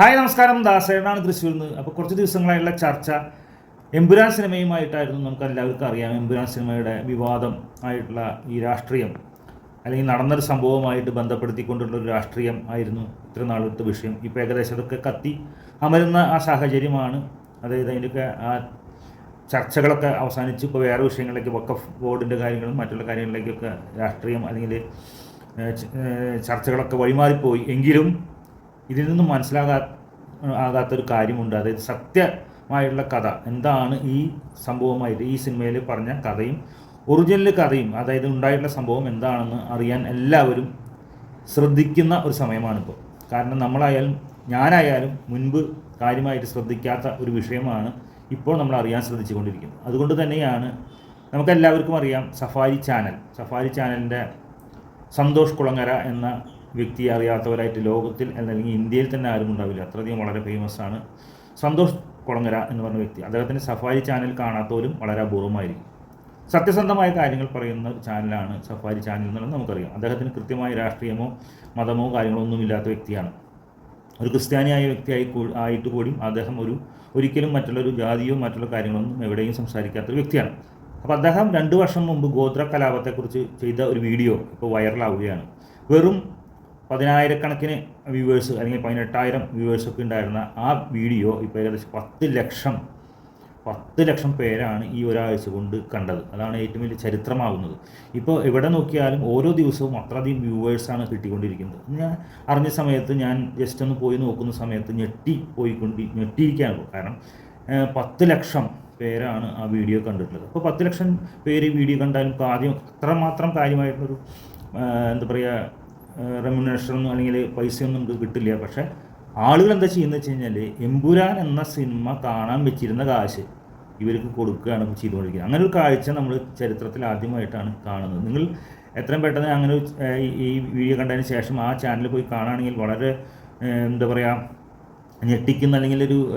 Hi നമസ്കാരം. ദാസേനാണ് തൃശ്ശൂരിൽ നിന്ന്. അപ്പോൾ കുറച്ച് ദിവസങ്ങളായുള്ള ചർച്ച എമ്പുരാൻ സിനിമയുമായിട്ടായിരുന്നു നമുക്ക് എല്ലാവർക്കും അറിയാം. എമ്പുരാൻ സിനിമയുടെ വിവാദം ആയിട്ടുള്ള ഈ രാഷ്ട്രീയം അല്ലെങ്കിൽ നടന്നൊരു സംഭവമായിട്ട് ബന്ധപ്പെടുത്തിക്കൊണ്ടുള്ള ഒരു രാഷ്ട്രീയം ആയിരുന്നു ഇത്ര നാളത്തെ വിഷയം. ഇപ്പോൾ ഏകദേശം അതൊക്കെ കത്തി അമരുന്ന ആ സാഹചര്യമാണ്. അതായത് അതിന്റെയൊക്കെ ആ ചർച്ചകളൊക്കെ അവസാനിച്ച് ഇപ്പോൾ വേറെ വിഷയങ്ങളിലേക്ക് വക്കഫ് ബോർഡിന്റെ കാര്യങ്ങളും മറ്റുള്ള കാര്യങ്ങളിലേക്കൊക്കെ രാഷ്ട്രീയം അല്ലെങ്കിൽ ചർച്ചകളൊക്കെ വഴിമാറിപ്പോയി. എങ്കിലും ഇതിൽ നിന്നും മനസ്സിലാകാ ആകാത്തൊരു കാര്യമുണ്ട്. അതായത് സത്യമായുള്ള കഥ. എന്താണ് ഈ സംഭവമായിട്ട് ഈ സിനിമയിൽ പറഞ്ഞ കഥയും ഒറിജിനൽ കഥയും അതായത് ഉണ്ടായിട്ടുള്ള സംഭവം എന്താണെന്ന് അറിയാൻ എല്ലാവരും ശ്രദ്ധിക്കുന്ന ഒരു സമയമാണിപ്പോൾ. കാരണം നമ്മളായാലും ഞാനായാലും മുൻപ് കാര്യമായിട്ട് ശ്രദ്ധിക്കാത്ത ഒരു വിഷയമാണ് ഇപ്പോൾ നമ്മൾ അറിയാൻ ശ്രദ്ധിച്ചുകൊണ്ടിരിക്കുന്നത്. അതുകൊണ്ട് തന്നെയാണ് നമുക്കെല്ലാവർക്കും അറിയാം സഫാരി ചാനൽ. സഫാരി ചാനലിന്റെ സന്തോഷ് കുളങ്ങര എന്ന വ്യക്തിയെ അറിയാത്തവരായിട്ട് ലോകത്തിൽ അല്ലെങ്കിൽ ഇന്ത്യയിൽ തന്നെ ആരും ഉണ്ടാവില്ല. അത്രയധികം വളരെ ഫേമസ് ആണ് സന്തോഷ് കുളങ്ങര എന്ന് പറഞ്ഞ വ്യക്തി. അദ്ദേഹത്തിന്റെ സഫാരി ചാനൽ കാണാത്തവരും വളരെ അപൂർവമായിരിക്കും. സത്യസന്ധമായ കാര്യങ്ങൾ പറയുന്ന ചാനലാണ് സഫാരി ചാനൽ എന്നുള്ളത് നമുക്കറിയാം. അദ്ദേഹത്തിന് കൃത്യമായ രാഷ്ട്രീയമോ മതമോ കാര്യങ്ങളോ ഒന്നുമില്ലാത്ത വ്യക്തിയാണ്. ഒരു ക്രിസ്ത്യാനിയായ വ്യക്തിയായി ആയിട്ട് കൂടിയും അദ്ദേഹം ഒരു ഒരിക്കലും മറ്റുള്ളൊരു ജാതിയോ മറ്റുള്ള കാര്യങ്ങളൊന്നും എവിടെയും സംസാരിക്കാത്ത ഒരു വ്യക്തിയാണ്. അപ്പോൾ അദ്ദേഹം രണ്ട് വർഷം മുമ്പ് ഗോത്ര കലാപത്തെക്കുറിച്ച് ചെയ്ത ഒരു വീഡിയോ ഇപ്പോൾ വൈറലാവുകയാണ് വെറും പതിനായിരക്കണക്കിന് വ്യൂവേഴ്സ് അല്ലെങ്കിൽ പതിനെട്ടായിരം വ്യൂവേഴ്സൊക്കെ ഉണ്ടായിരുന്ന ആ വീഡിയോ ഇപ്പോൾ ഏകദേശം പത്ത് ലക്ഷം പത്ത് ലക്ഷം പേരാണ് ഈ ഒരാഴ്ച കൊണ്ട് കണ്ടത്. അതാണ് ഏറ്റവും വലിയ ചരിത്രമാകുന്നത്. ഇപ്പോൾ എവിടെ നോക്കിയാലും ഓരോ ദിവസവും അത്രയധികം വ്യൂവേഴ്സാണ് കിട്ടിക്കൊണ്ടിരിക്കുന്നത്. ഞാൻ അറിഞ്ഞ സമയത്ത് ഞാൻ ജസ്റ്റ് ഒന്ന് പോയി നോക്കുന്ന സമയത്ത് ഞെട്ടി പോയിക്കൊണ്ട് ഞെട്ടിയിരിക്കുകയാണ്. കാരണം പത്ത് ലക്ഷം പേരാണ് ആ വീഡിയോ കണ്ടിട്ടുള്ളത്. അപ്പോൾ പത്ത് ലക്ഷം പേര് വീഡിയോ കണ്ടാലും ആദ്യം അത്രമാത്രം കാര്യമായിട്ടൊരു ഏഹ്, എന്താ പറയുക റെമ്യൂണേഷനൊന്നും അല്ലെങ്കിൽ പൈസയൊന്നും നമുക്ക് കിട്ടില്ല. പക്ഷേ ആളുകൾ എന്താ ചെയ്യുന്നത് വെച്ച് കഴിഞ്ഞാൽ എമ്പുരാൻ എന്ന സിനിമ കാണാൻ വെച്ചിരുന്ന കാശ് ഇവർക്ക് കൊടുക്കുകയാണ് ചെയ്തുകൊണ്ടിരിക്കുന്നത്. അങ്ങനെ ഒരു കാഴ്ച നമ്മൾ ചരിത്രത്തിൽ ആദ്യമായിട്ടാണ് കാണുന്നത്. നിങ്ങൾ എത്രയും പെട്ടെന്ന് അങ്ങനെ ഈ- വീഡിയോ കണ്ടതിന് ശേഷം ആ ചാനൽ പോയി കാണുകയാണെങ്കിൽ വളരെ എന്താ പറയുക ഞെട്ടിക്കുന്ന അല്ലെങ്കിൽ ഒരു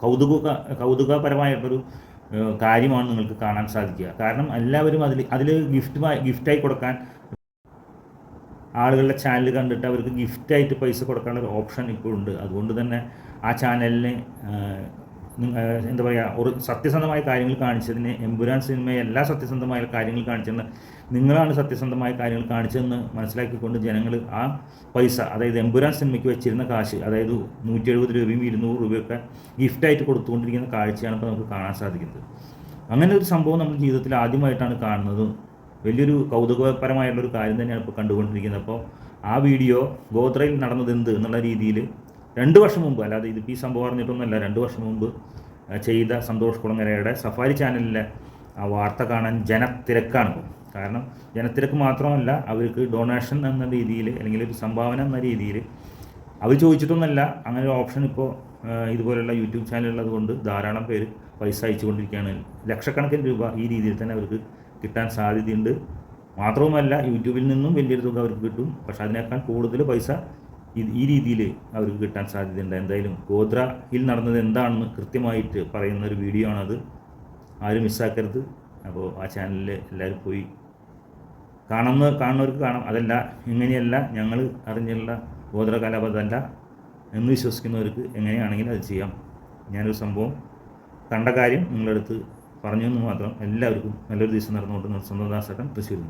കൗതുക കൗതുകപരമായിട്ടൊരു കാര്യമാണ് നിങ്ങൾക്ക് കാണാൻ സാധിക്കുക. കാരണം എല്ലാവരും അതിൽ അതിൽ ഗിഫ്റ്റ് ഗിഫ്റ്റായി കൊടുക്കാൻ ആളുകളുടെ ചാനൽ കണ്ടിട്ട് അവർക്ക് ഗിഫ്റ്റായിട്ട് പൈസ കൊടുക്കാനുള്ള ഒരു ഓപ്ഷൻ ഇപ്പോഴുണ്ട് അതുകൊണ്ട് തന്നെ ആ ചാനലിന് എന്താ പറയുക ഒരു സത്യസന്ധമായ കാര്യങ്ങൾ കാണിച്ചതിന് എമ്പുരാൻ സിനിമയെ എല്ലാ സത്യസന്ധമായ കാര്യങ്ങൾ കാണിച്ചതെന്ന് നിങ്ങളാണ് സത്യസന്ധമായ കാര്യങ്ങൾ കാണിച്ചതെന്ന് മനസ്സിലാക്കിക്കൊണ്ട് ജനങ്ങൾ ആ പൈസ അതായത് എമ്പുരാൻ സിനിമയ്ക്ക് വെച്ചിരുന്ന കാശ് അതായത് നൂറ്റി എഴുപത് രൂപയും ഇരുന്നൂറ് രൂപയൊക്കെ ഗിഫ്റ്റായിട്ട് കൊടുത്തുകൊണ്ടിരിക്കുന്ന കാഴ്ചയാണ് ഇപ്പോൾ നമുക്ക് കാണാൻ സാധിക്കുന്നത്. അങ്ങനെ ഒരു സംഭവം നമ്മുടെ ജീവിതത്തിൽ ആദ്യമായിട്ടാണ് കാണുന്നതും. വലിയൊരു കൗതുകപരമായിട്ടുള്ളൊരു കാര്യം തന്നെയാണ് ഇപ്പോൾ കണ്ടുകൊണ്ടിരിക്കുന്നത്. അപ്പോൾ ആ വീഡിയോ ഗോത്രയിൽ നടന്നത് എന്ത് എന്നുള്ള രീതിയിൽ രണ്ട് വർഷം മുമ്പ് അല്ലാതെ ഇത് ഈ സംഭവം അറിഞ്ഞിട്ടൊന്നുമല്ല രണ്ട് വർഷം മുമ്പ് ചെയ്ത സന്തോഷ് കുളങ്ങരയുടെ സഫാരി ചാനലിലെ ആ വാർത്ത കാണാൻ ജനത്തിരക്കാണ്. കാരണം ജനത്തിരക്ക് മാത്രമല്ല അവർക്ക് ഡൊണേഷൻ എന്ന രീതിയിൽ അല്ലെങ്കിൽ ഒരു സംഭാവന എന്ന രീതിയിൽ അവർ ചോദിച്ചിട്ടൊന്നുമല്ല അങ്ങനെ ഒരു ഓപ്ഷൻ ഇപ്പോൾ ഇതുപോലെയുള്ള യൂട്യൂബ് ചാനലുള്ളത് കൊണ്ട് ധാരാളം പേര് പൈസ അയച്ചുകൊണ്ടിരിക്കുകയാണ്. ലക്ഷക്കണക്കിന് രൂപ ഈ രീതിയിൽ തന്നെ അവർക്ക് കിട്ടാൻ സാധ്യതയുണ്ട്. മാത്രവുമല്ല യൂട്യൂബിൽ നിന്നും വലിയൊരു തുക അവർക്ക് കിട്ടും. പക്ഷെ അതിനേക്കാൾ കൂടുതൽ പൈസ ഈ രീതിയിൽ അവർക്ക് കിട്ടാൻ സാധ്യതയുണ്ട്. എന്തായാലും ഗോദ്രയിൽ നടന്നത് എന്താണെന്ന് കൃത്യമായിട്ട് പറയുന്ന ഒരു വീഡിയോ ആണത്. ആരും മിസ്സാക്കരുത്. അപ്പോൾ ആ ചാനലിൽ എല്ലാവരും പോയി കാണുന്ന കാണുന്നവർക്ക് കാണാം. അതല്ല ഇങ്ങനെയല്ല ഞങ്ങൾ അറിഞ്ഞുള്ള ഗോത്ര കലാപതല്ല എന്ന് വിശ്വസിക്കുന്നവർക്ക് എങ്ങനെയാണെങ്കിലും അത് ചെയ്യാം. ഞാനൊരു സംഭവം കണ്ട കാര്യം നിങ്ങളടുത്ത് പറഞ്ഞു എന്ന് മാത്രം എല്ലാവർക്കും നല്ലൊരു ദിവസം നടന്നുകൊണ്ട് സ്വന്തം ദാസേട്ടൻ തൃശ്ശൂരിൽ